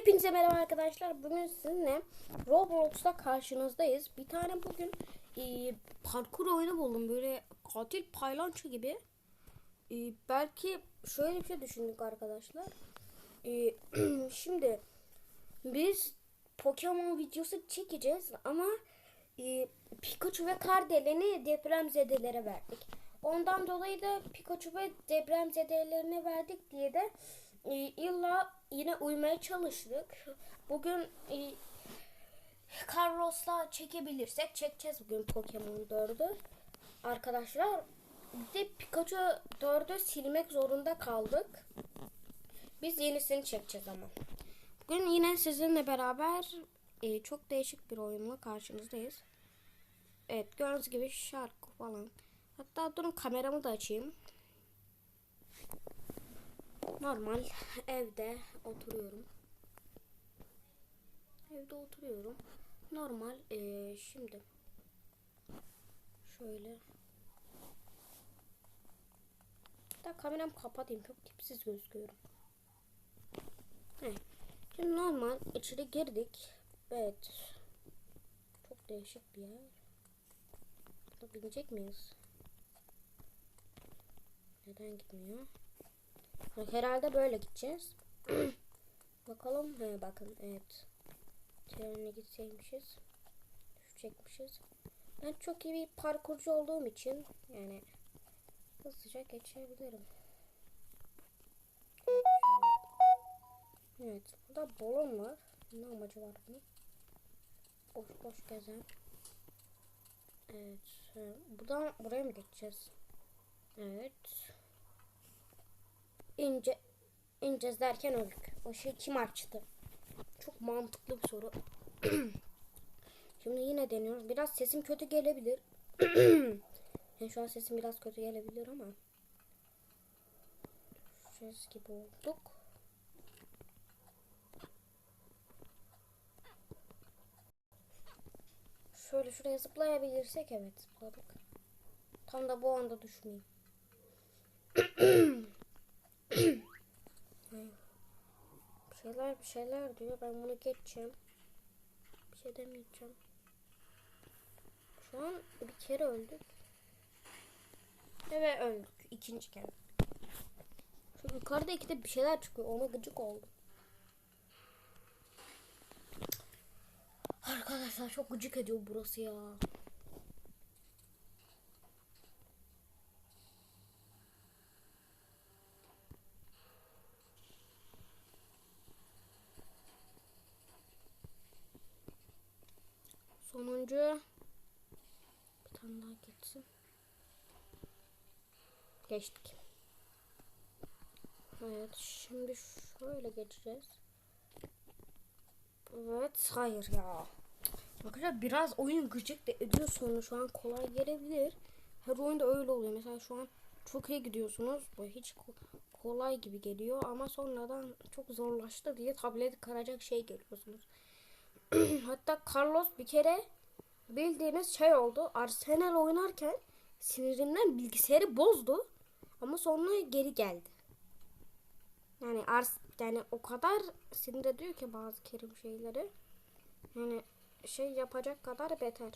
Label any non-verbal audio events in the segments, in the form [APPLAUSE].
Hepinize merhaba arkadaşlar. Bugün sizinle Roblox'ta karşınızdayız. Bir tane bugün e, parkur oyunu buldum. Böyle katil paylanço gibi. E, belki şöyle bir şey düşündük arkadaşlar. E, [CLEARS THROAT] şimdi biz Pokemon videosu çekeceğiz ama e, Pikachu ve Kardelen'i depremzedelere verdik. Ondan dolayı da Pikachu ve depremzedelerine verdik diye de illa yine uymaya çalıştık. Bugün e, Carlos'la çekebilirsek çekeceğiz bugün Pokemon 4'ü. Arkadaşlar bir de Pikachu 4'ü silmek zorunda kaldık. Biz yenisini çekeceğiz ama. Bugün yine sizinle beraber e, çok değişik bir oyunla karşınızdayız. Evet gördüğünüz gibi şarkı falan. Hatta durun kameramı da açayım. Normal evde oturuyorum. Evde oturuyorum. Normal ee, şimdi şöyle da kameramı kapatayım çok tipsiz gözüküyorum. Evet. Şimdi normal içeri girdik. Evet. Çok değişik bir yer. Burada binecek miyiz? Neden gitmiyor? Herhalde böyle gideceğiz. [CLEARS THROAT] Bakalım. He bakın evet. Trenle gitseymişiz. Düşecekmişiz. Ben çok iyi bir parkurcu olduğum için yani hızlıca geçebilirim. Evet. Burada balon var. Ne amacı var bunun? Boş boş gezen. Evet. Buradan buraya mı geçeceğiz? Evet. İnce ineceğiz derken öldük. O şey kim açtı? Çok mantıklı bir soru. [CLEARS THROAT] Şimdi yine deniyoruz. Biraz sesim kötü gelebilir. [CLEARS THROAT] yani şu an sesim biraz kötü gelebilir ama ses gibi olduk. Şöyle şuraya zıplayabilirsek evet zıpladık. Tam da bu anda düşmeyeyim. [CLEARS THROAT] bir şeyler bir şeyler diyor. Ben bunu geçeceğim. Bir şey demeyeceğim. Şu an bir kere öldük. Evet öldük. İkinci kere. Şu yukarıda ikide bir şeyler çıkıyor. Ona gıcık oldum. Arkadaşlar çok gıcık ediyor burası ya. Sonuncu bir tane daha geçsin. Geçtik. Evet şimdi şöyle geçeceğiz. Evet hayır ya. Arkadaşlar biraz oyun gıcık da ediyor sonra şu an kolay gelebilir. Her oyunda öyle oluyor. Mesela şu an çok iyi gidiyorsunuz. Bu hiç ko- kolay gibi geliyor ama sonradan çok zorlaştı diye tableti kıracak şey geliyorsunuz. [CLEARS THROAT] Hatta Carlos bir kere bildiğiniz şey oldu. Arsenal oynarken sinirinden bilgisayarı bozdu. Ama sonra geri geldi. Yani Ars yani o kadar sinir ediyor ki bazı kerim şeyleri. Yani şey yapacak kadar beter.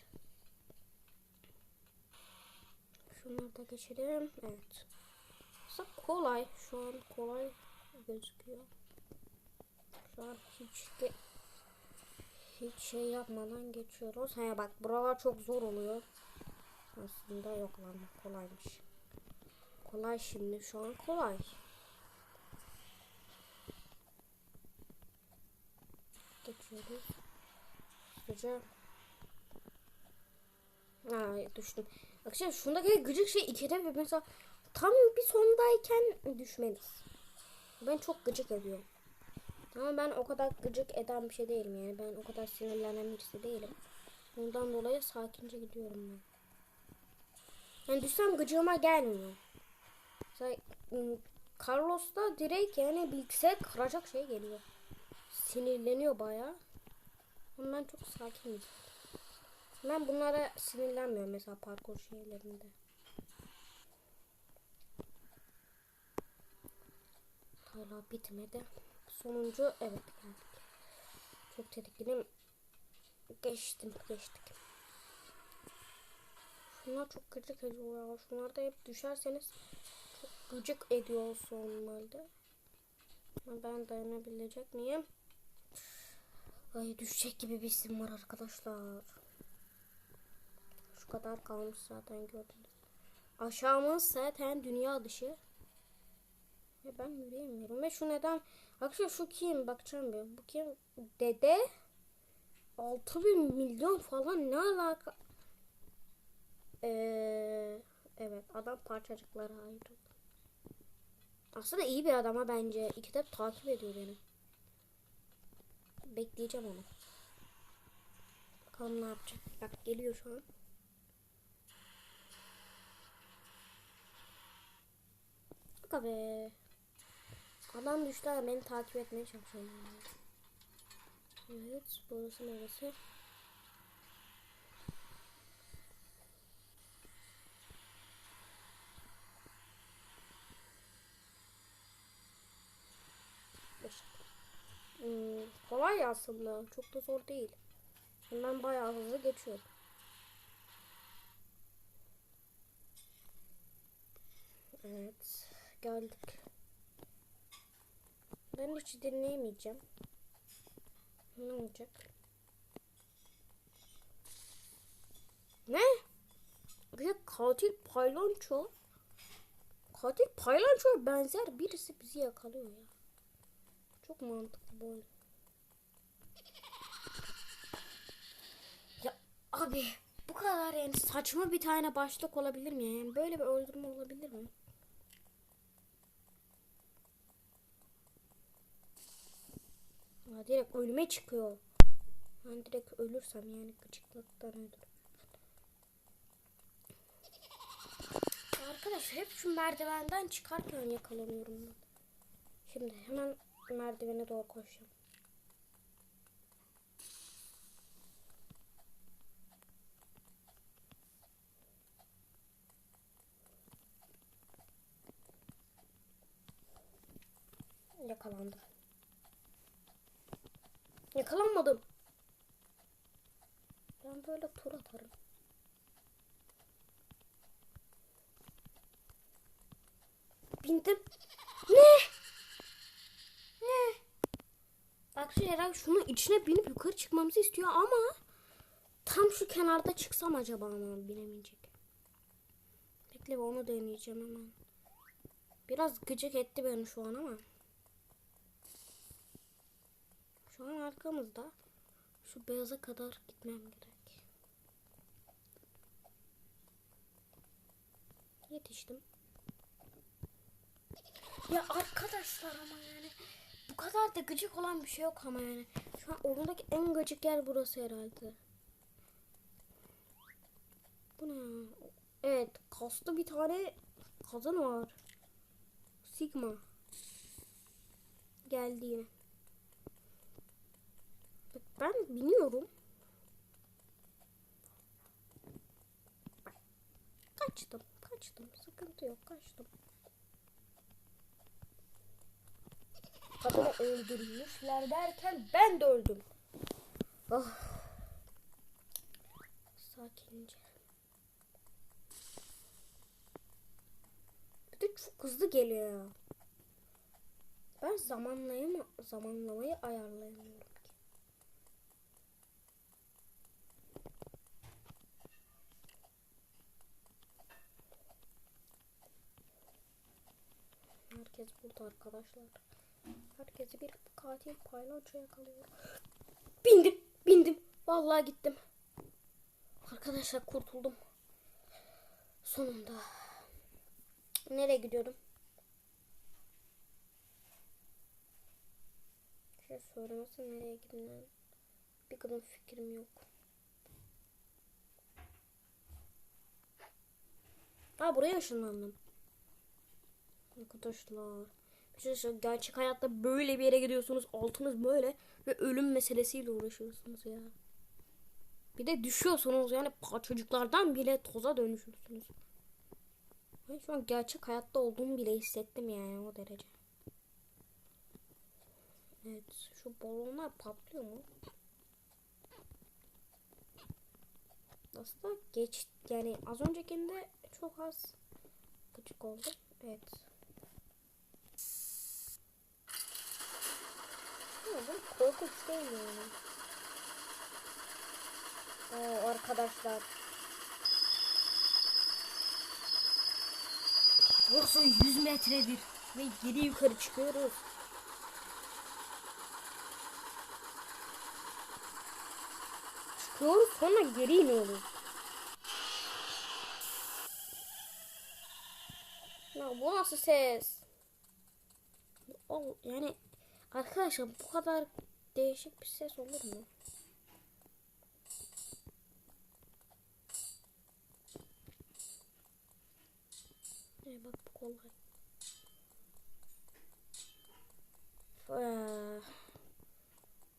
Şunları da geçelim. Evet. Aslında kolay. Şu an kolay gözüküyor. Şu an hiç ge- hiç şey yapmadan geçiyoruz. He bak buralar çok zor oluyor. Aslında yok lan kolaymış. Kolay şimdi şu an kolay. Geçiyoruz. Hızlıca. Aa düştüm. Arkadaşlar şundaki gıcık şey ikide bir mesela tam bir sondayken düşmeniz. Ben çok gıcık ediyorum. Ama ben o kadar gıcık eden bir şey değilim yani. Ben o kadar sinirlenen birisi değilim. Ondan dolayı sakince gidiyorum ben. Yani düşsem gıcığıma gelmiyor. Mesela ım, Carlos'ta direkt yani bilgisayar kıracak şey geliyor. Sinirleniyor baya. Ben çok sakinim. Ben bunlara sinirlenmiyorum mesela parkur şeylerinde. Hala bitmedi. Sonuncu evet geldik. Çok tedirginim. Geçtim geçtik. Şunlar çok gıcık ediyor ya. Şunlarda hep düşerseniz çok gıcık ediyor normalde. Ama ben dayanabilecek miyim? Ay düşecek gibi bir isim var arkadaşlar. Şu kadar kalmış zaten gördünüz. Aşağımız zaten dünya dışı. Ben yürüyemiyorum. Ve şu neden? Arkadaşlar şu kim? Bakacağım bir. Bu kim? Dede. 6000 milyon falan ne alaka? Ee, evet adam parçacıklara ayrıldı. Aslında iyi bir adama bence. İki de takip ediyor beni. Bekleyeceğim onu. Bakalım ne yapacak. Bak geliyor şu an. Aga be. Adam düştü ama beni takip etmeye çalışıyor. Evet, burası neresi? Hmm, kolay aslında. Çok da zor değil. Ben bayağı hızlı geçiyorum. Evet. Geldik. Ben hiç dinleyemeyeceğim. Ne olacak? Ne? Bir katil paylanço. Katil paylançoya benzer birisi bizi yakalıyor ya. Çok mantıklı bu oyun. Ya abi bu kadar yani saçma bir tane başlık olabilir mi? Yani böyle bir öldürme olabilir mi? Ya direkt ölüme çıkıyor. Ben direkt ölürsem yani gıcıklıktan ölürüm. Arkadaş hep şu merdivenden çıkarken yakalanıyorum ben. Şimdi hemen merdivene doğru koşacağım. Yakalandı. Yakalanmadım. Ben böyle tur atarım. Bindim. Ne? Ne? Bak şu herhalde şunun içine binip yukarı çıkmamızı istiyor ama tam şu kenarda çıksam acaba ama binemeyecek. Bekle onu deneyeceğim hemen. Biraz gıcık etti beni şu an ama. Şu an arkamızda. Şu beyaza kadar gitmem gerek. Yetiştim. Ya arkadaşlar ama yani bu kadar da gıcık olan bir şey yok ama yani. Şu an oyundaki en gıcık yer burası herhalde. Bu ne? Evet kaslı bir tane kadın var. Sigma. Geldi yine. Ben biniyorum. Kaçtım, kaçtım. Sıkıntı yok, kaçtım. Kadını öldürmüşler derken ben de öldüm. Oh. Sakince. Bir de çok hızlı geliyor. Ben zamanlayama, zamanlamayı ayarlayamıyorum ki. Herkes burada arkadaşlar. Herkesi bir katil paylaşıyor yakalıyor. Bindim, bindim. Vallahi gittim. Arkadaşlar kurtuldum. Sonunda. Nereye gidiyorum? Şey söylemezsem nereye gideceğim? Bir kadın fikrim yok. Ha buraya ışınlandım. Arkadaşlar. Bir şey gerçek hayatta böyle bir yere gidiyorsunuz. Altınız böyle ve ölüm meselesiyle uğraşıyorsunuz ya. Bir de düşüyorsunuz yani çocuklardan bile toza dönüşürsünüz. Ben şu an gerçek hayatta olduğumu bile hissettim yani o derece. Evet şu balonlar patlıyor mu? Aslında geç yani az öncekinde çok az gıcık oldu. Evet. Ama bu korkunç değil yani. Oo, arkadaşlar. Burası 100 metredir. Ve geri yukarı çıkıyoruz. Çıkıyoruz sonra geri iniyoruz. Ya bu nasıl ses? O, yani arkadaşlar bu kadar değişik bir ses olur mu? Ee, bak bu kolay. Ee,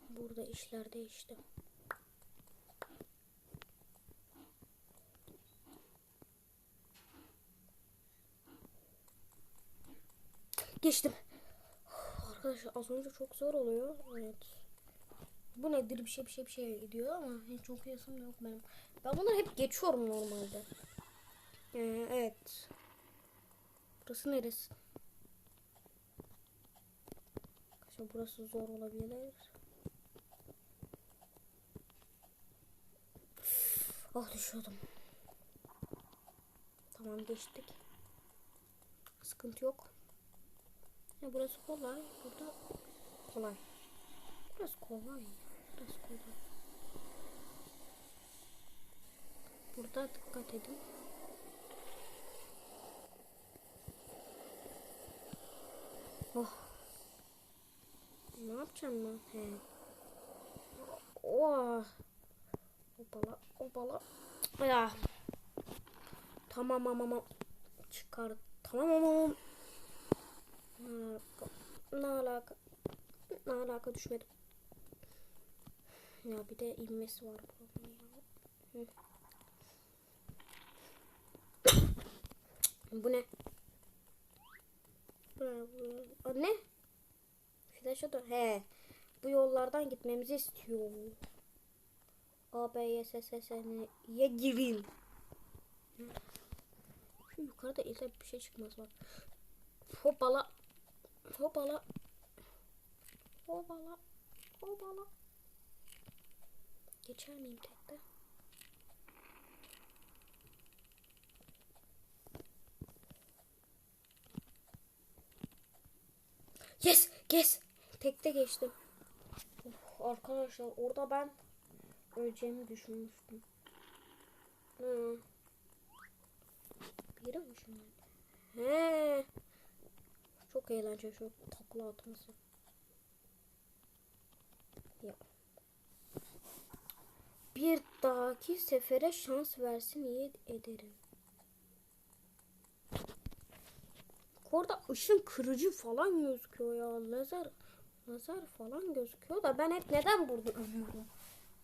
burada işler değişti. Geçtim. Arkadaşlar az önce çok zor oluyor. Evet. Bu nedir bir şey bir şey bir şey gidiyor ama hiç çok yasım yok benim. Ben bunları hep geçiyorum normalde. Ee, evet. Burası neresi? Arkadaşlar burası zor olabilir. Ah düşüyordum. Tamam geçtik. Sıkıntı yok. Ya burası kolay. Burada kolay. Burası kolay. Burası kolay. Burada dikkat edin. Oh. Ne yapacağım ben? He. Oh. Hopala, hopala. Ya. Tamam tamam. Çıkar. Tamam tamam. Ne alaka? Ne alaka? Ne düşmedim. Ya bir de inmesi var buranın. [COUGHS] Bu ne? Ne? O? Flash da he. Bu yollardan gitmemizi istiyor. A B S S S N ye girin. Şu yukarıda illa bir şey çıkmaz bak. Hopala. Hopala. Hopala. Hopala. Geçer miyim tekte? Yes, yes. Tekte geçtim. Of, arkadaşlar orada ben öleceğimi düşünmüştüm. Hı. Bir mi şimdi? He. Çok eğlenceli şu takla atması. Ya. Bir dahaki sefere şans versin iyi ederim. Orada ışın kırıcı falan gözüküyor ya. Lazer lazer falan gözüküyor da ben hep neden burada ölüyorum?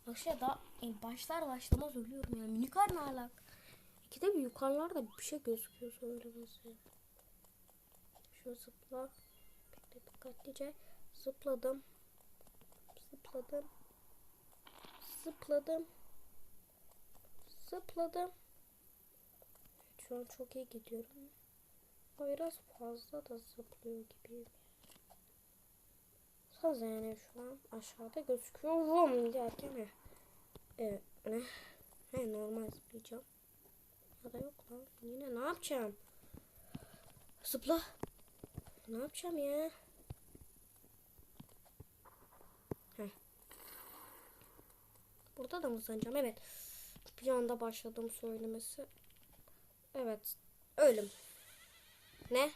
Aşağıda e, başlar başlamaz ölüyorum ya. Minikar ne alak? İkide bir yukarılarda bir şey gözüküyor söylemesi. Şu zıpla. Bekle dikkatlice. Zıpladım. Zıpladım. Zıpladım. Zıpladım. Şu an çok iyi gidiyorum. O biraz fazla da zıplıyor gibiyim. Saz yani şu an aşağıda gözüküyorum derken he. Evet ne? He normal zıplayacağım. Ya da yok lan. Yine ne yapacağım? Zıpla. Ne yapacağım ya? Heh. Burada da mı sanacağım? Evet. Bir anda başladım söylemesi. Evet. Ölüm. Ne?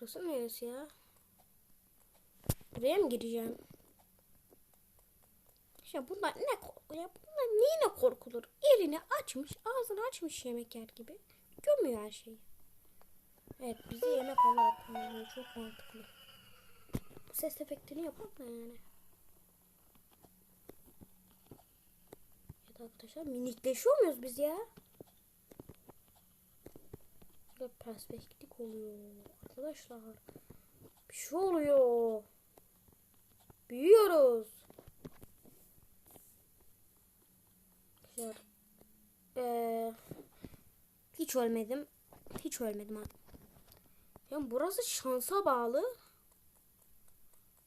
Burası neresi ya? Buraya mı gireceğim? Ya bunlar ne ya? Bunlar neyine korkulur? Elini açmış, ağzını açmış yemek yer gibi. Gömüyor her şeyi. Evet, bizi yemek olarak kullanıyor. Çok mantıklı. Bu ses efektini yapalım da yani. Evet arkadaşlar minikleşiyor muyuz biz ya? Burada perspektif oluyor. arkadaşlar. Bir şey oluyor. Büyüyoruz. Arkadaşlar. Hiç ölmedim. Hiç ölmedim ha. Ya burası şansa bağlı.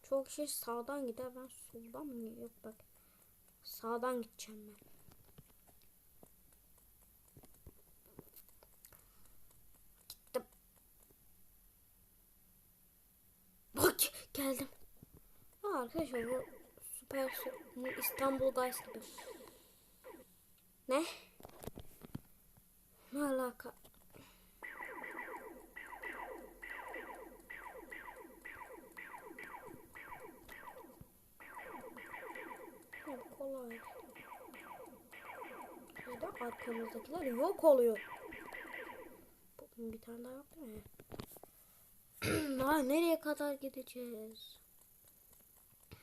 Çok şey sağdan gider. Ben soldan mı? Yok bak. Sağdan gideceğim ben. Gittim. Bak geldim. Aa, arkadaşlar bu süper bu İstanbul Guys gibi. Ne? Ne alaka? Hadi kolay. Neden arkamızdakiler yok oluyor? Bu- Bir tane daha yok değil mi? [CLEARS THROAT] Daha nereye kadar gideceğiz?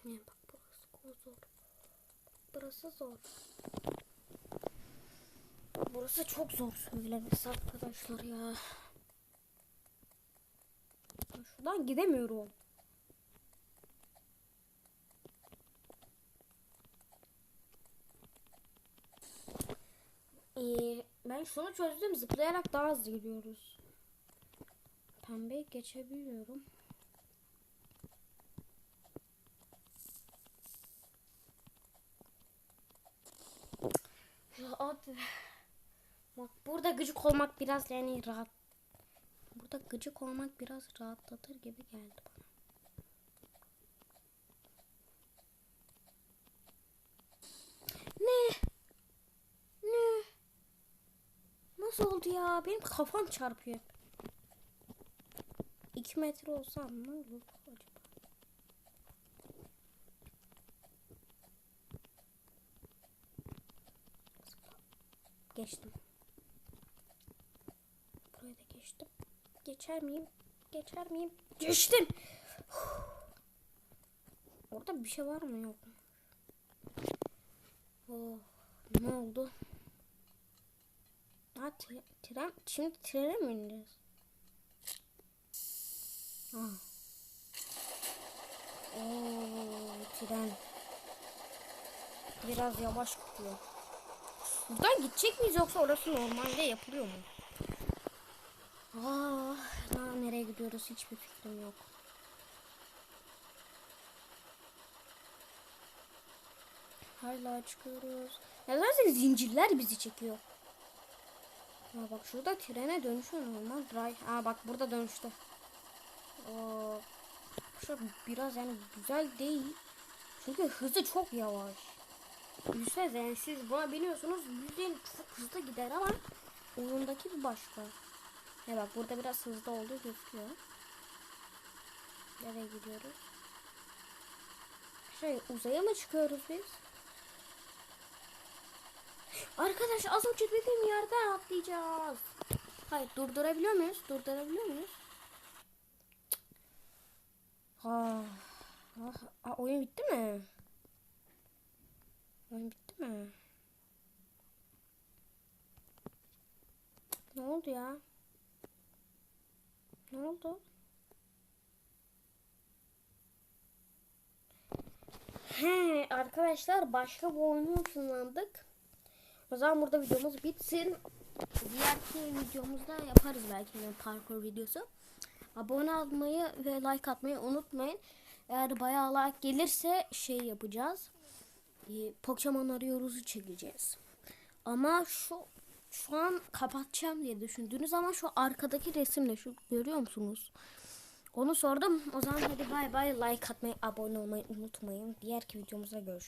Bak burası zor. Burası zor. Burası çok zor söylemesi arkadaşlar ya. Şuradan gidemiyorum. Ee, ben şunu çözdüm. Zıplayarak daha hızlı gidiyoruz. Pembe geçebiliyorum. Ya abi. Bak burada gıcık olmak biraz yani rahat. Burada gıcık olmak biraz rahatlatır gibi geldi bana. Ne? Ne? Nasıl oldu ya? Benim kafam çarpıyor. 2 metre olsam ne olur acaba? Geçtim. Burayı da geçtim. Geçer miyim? Geçer miyim? Geçtim. [SIGHS] Orada bir şey var mı yok mu? Oh, ne oldu? Ha, tre- tren, şimdi trene mi ineceğiz? Ah. Oo, tren. Biraz yavaş gidiyor. Buradan gidecek miyiz yoksa orası normalde yapılıyor mu? Aa, nereye gidiyoruz hiçbir fikrim yok. Hala çıkıyoruz. Zaten zincirler bizi çekiyor. Ha bak şurada trene dönüşüyor normal. Dry. Ha bak burada dönüştü. Oo. Şu biraz yani güzel değil. Çünkü hızı çok yavaş. Yüzsez yani siz buna biliyorsunuz yüzden çok hızlı gider ama oyundaki bir başka. Ya bak burada biraz hızlı olduğu gözüküyor. Nereye gidiyoruz? Şey uzaya mı çıkıyoruz biz? Arkadaş az önce dediğim yerden atlayacağız. Hayır durdurabiliyor muyuz? Durdurabiliyor muyuz? Ah, ah, ah, oyun bitti mi? Oyun bitti mi? Ne oldu ya? Ne oldu? He arkadaşlar başka bir oyunu ısınlandık. O zaman burada videomuz bitsin. Diğerki videomuzda yaparız belki yine parkur videosu. Abone olmayı ve like atmayı unutmayın. Eğer bayağı like gelirse şey yapacağız. Pokemon arıyoruz'u çekeceğiz. Ama şu şu an kapatacağım diye düşündüğünüz ama şu arkadaki resimle şu görüyor musunuz? Onu sordum. O zaman hadi bay bay like atmayı, abone olmayı unutmayın. Diğerki videomuzda görüşürüz.